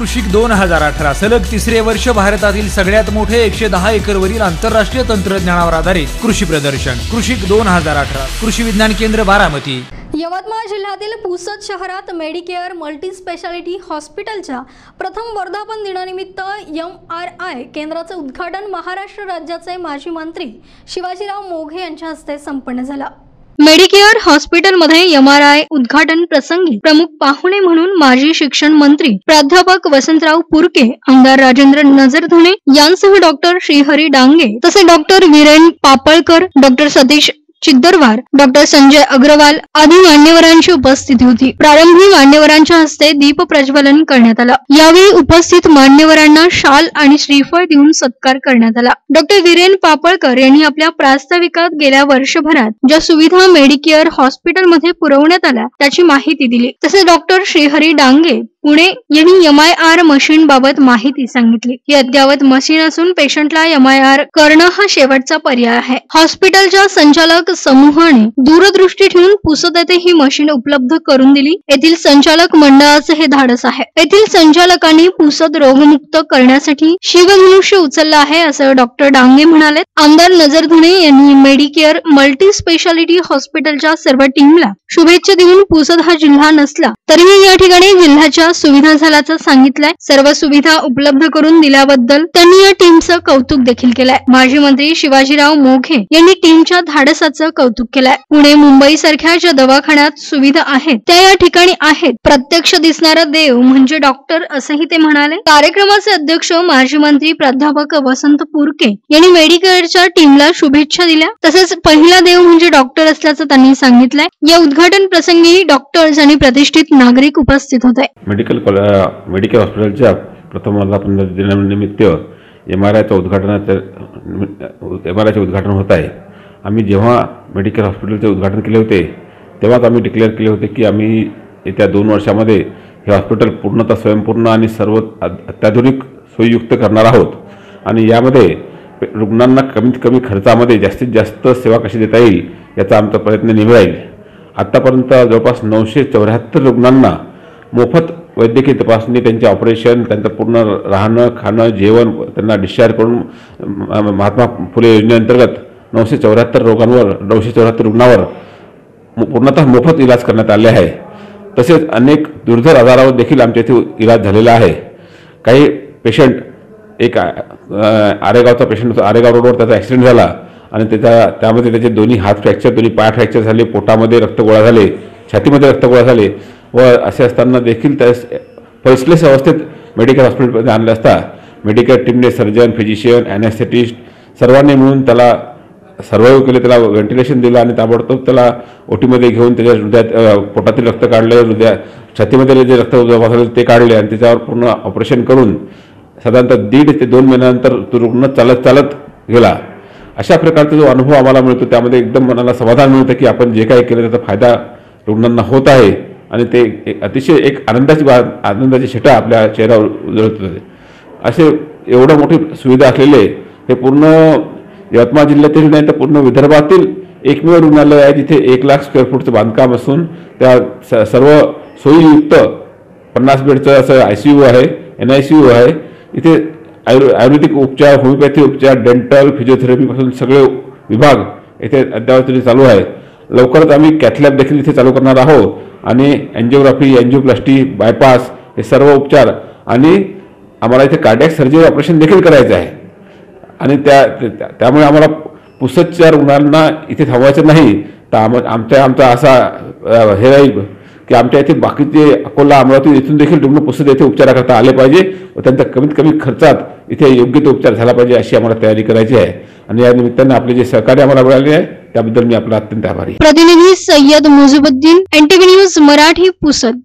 कृषिक दोन हजार अठरा सलग तिसरे वर्ष भारतातील सगळ्यात मोठे एकशे दहा एकरवरील आंतरराष्ट्रीय तंत्रज्ञानावर आधारित कृषी प्रदर्शन. कृषिक दोन हजार अठरा. कृषी विज्ञान केंद्र बारामती. यवतमाळ जिल्ह्यातील पुसद शहरात मेडिकेअर मल्टी स्पेशालिटी हॉस्पिटलच्या प्रथम वर्धापन दिनानिमित्त एम आर आय केंद्राचं उद्घाटन महाराष्ट्र राज्याचे माजी मंत्री शिवाजीराव मोघे यांच्या हस्ते संपन्न झालं. मेडिकेअर हॉस्पिटलमध्ये एम आर आय उद्घाटन प्रसंगी प्रमुख पाहुणे म्हणून माजी शिक्षण मंत्री प्राध्यापक वसंतराव पुरके आमदार राजेंद्र नजरधने यांसह डॉक्टर श्रीहरी डांगे तसे doctor Viren Papalkar doctor Satish Chiddarwar doctor Sanjay Agrawal आदी मान्यवरांची उपस्थिती होती. प्रारंभी मान्यवरांच्या हस्ते दीप प्रज्वलन करण्यात आलं. यावेळी उपस्थित मान्यवरांना शाल आणि श्रीफळ देऊन सत्कार करण्यात आला. डॉक्टर वीरेन पापळकर यांनी आपल्या प्रास्ताविकात गेल्या वर्षभरात ज्या सुविधा मेडिकेअर हॉस्पिटलमध्ये पुरवण्यात आल्या त्याची माहिती दिली. तसेच डॉक्टर श्रीहरी डांगे पुणे यांनी एम आय आर मशीन बाबत माहिती सांगितली. ही अद्यावत मशीन असून पेशंटला एम आय आर करणं हा शेवटचा पर्याय आहे. हॉस्पिटलच्या संचालक समूहाने दूरदृष्टी ठेवून पुसत ही मशीन उपलब्ध करून दिली. येथील संचालक मंडळाचे हे धाडस आहे. येथील संचालकांनी पुसद रोगमुक्त करण्यासाठी शिवधनुष्य उचललं आहे असं डॉक्टर डांगे म्हणाले. आमदार नजरधने यांनी मेडिकेअर मल्टी स्पेशालिटी हॉस्पिटलच्या सर्व टीमला शुभेच्छा देऊन पुसद हा जिल्हा नसला तरीही या ठिकाणी जिल्ह्याच्या सुविधा झाल्याचं सांगितलंय. सर्व सुविधा उपलब्ध करून दिल्याबद्दल त्यांनी या टीमचं कौतुक देखील केलंय. माजी मंत्री शिवाजीराव मोघे यांनी टीमच्या धाडसाचं कौतुक केलंय. पुणे मुंबई सारख्या ज्या दवाखान्यात सुविधा आहेत त्या या ठिकाणी आहेत. प्रत्यक्ष दिसणारा देव म्हणजे डॉक्टर असंही ते म्हणाले. कार्यक्रमाचे अध्यक्ष माजी मंत्री प्राध्यापक वसंत पुरके यांनी मेडिकेअरच्या टीमला शुभेच्छा दिल्या. तसेच पहिला देव म्हणजे डॉक्टर असल्याचं त्यांनी सांगितलंय. या उद्घाटन प्रसंगी डॉक्टर्स आणि प्रतिष्ठित नागरिक उपस्थित होते. मेडिकल कॉले मेडिकल हॉस्पिटलच्या प्रथम दिनानिमित्त एम आर आयचं उद्घाटनाचं एम आर आयचे उद्घाटन होत आहे. आम्ही जेव्हा मेडिकल हॉस्पिटलचे उद्घाटन केले होते तेव्हाच आम्ही डिक्लेअर केले होते की आम्ही येत्या दोन वर्षामध्ये हे हॉस्पिटल पूर्णतः स्वयंपूर्ण आणि सर्व अत्याधुनिक सोयीयुक्त करणार आहोत. आणि यामध्ये रुग्णांना कमीत कमी खर्चामध्ये जास्तीत जास्त सेवा कशी देता येईल याचा आमचा प्रयत्न नेहमी राहील आत्तापर्यंत जवळपास नऊशे चौऱ्याहत्तर रुग्णांना मोफत वैद्यकीय तपासणी त्यांचे ऑपरेशन त्यांचं पूर्ण राहणं खाणं जेवण त्यांना डिस्चार्ज करून महात्मा फुले योजनेअंतर्गत नऊशे चौऱ्याहत्तर रोगांवर नऊशे चौऱ्याहत्तर रुग्णावर पूर्णतः मोफत इलाज करण्यात आले आहे. तसेच अनेक दुर्धर आजारावर देखील आमच्या इथे इलाज झालेला आहे. काही पेशंट एक आरेगावचा पेशंट होता. आरेगाव रोडवर त्याचा ॲक्सिडेंट झाला आणि त्याचा त्यामध्ये त्याचे दोन्ही हात फ्रॅक्चर दोन्ही पाय फ्रॅक्चर झाले पोटामध्ये रक्त गोळा झाले छातीमध्ये रक्त गोळा झाले. व असे असताना देखील त्या फर्स्टलेस अवस्थेत मेडिकल हॉस्पिटलमध्ये आणले असता मेडिकल टीमने सर्जन फिजिशियन ॲनेस्थेटिस्ट सर्वांनी मिळून त्याला सर्वाईव्ह केले त्याला व्हेंटिलेशन दिलं आणि ताबडतोब त्याला ओटीमध्ये घेऊन त्याच्या हृदयात पोटातील रक्त काढले हृदया छातीमध्ये जे रक्त झाले ते काढले आणि त्याच्यावर पूर्ण ऑपरेशन करून साधारणतः दीड ते दोन महिन्यानंतर तो रुग्ण चालत चालत गेला. अशा प्रकारचा जो अनुभव आम्हाला मिळतो त्यामध्ये एकदम मनाला समाधान मिळतं की आपण जे काही केलं त्याचा फायदा रुग्णांना होत आहे. आणि ते अतिशय एक आनंदाची बा आनंदाची छटा आपल्या चेहऱ्यावर उजळत होते. असे एवढं मोठी सुविधा असलेले हे पूर्ण यवतमाळ जिल्ह्यातील नाही तर पूर्ण विदर्भातील एकमेव रुग्णालय आहे जिथे एक लाख स्क्वेअर फूटचं बांधकाम असून त्या सर्व सोयीयुक्त पन्नास बेडचं असं आय सी यू आहे एन आय सी यू आहे. इथे आयुर् आयुर्वेदिक उपचार होमिओपॅथी उपचार डेंटल फिजिओथेरपीपासून सगळे विभाग इथे अद्यावत चालू आहे लवकरच आम्ही कॅथलॅब देखील इथे चालू करणार आहोत. आणि अँजिओग्राफी अँजिओप्लास्टी बायपास हे सर्व उपचार आणि आम्हाला इथे कार्डियक सर्जरी ऑपरेशन देखील करायचं आहे. आणि त्या त्यामुळे आम्हाला पुसतच्या रुग्णांना इथे थांबवायचं नाही. तर आम आमच्या आमचा असा हे राहील की आमच्या इथे बाकीचे अकोला अमरावती इथून देखील रुग्ण पुसत येथे उपचाराकरता आले पाहिजे. व त्यांचा कमीत कमी खर्चात इथे योग्य तो उपचार झाला पाहिजे अशी आम्हाला तयारी करायची आहे. आणि या निमित्तानं आपले जे सहकार्य आम्हाला मिळाले आहे त्याबद्दल मी आपला अत्यंत आभारी प्रतिनिधी सय्यद मुजुबुद्दीन एनटीव्ही न्यूज मराठी पुसद.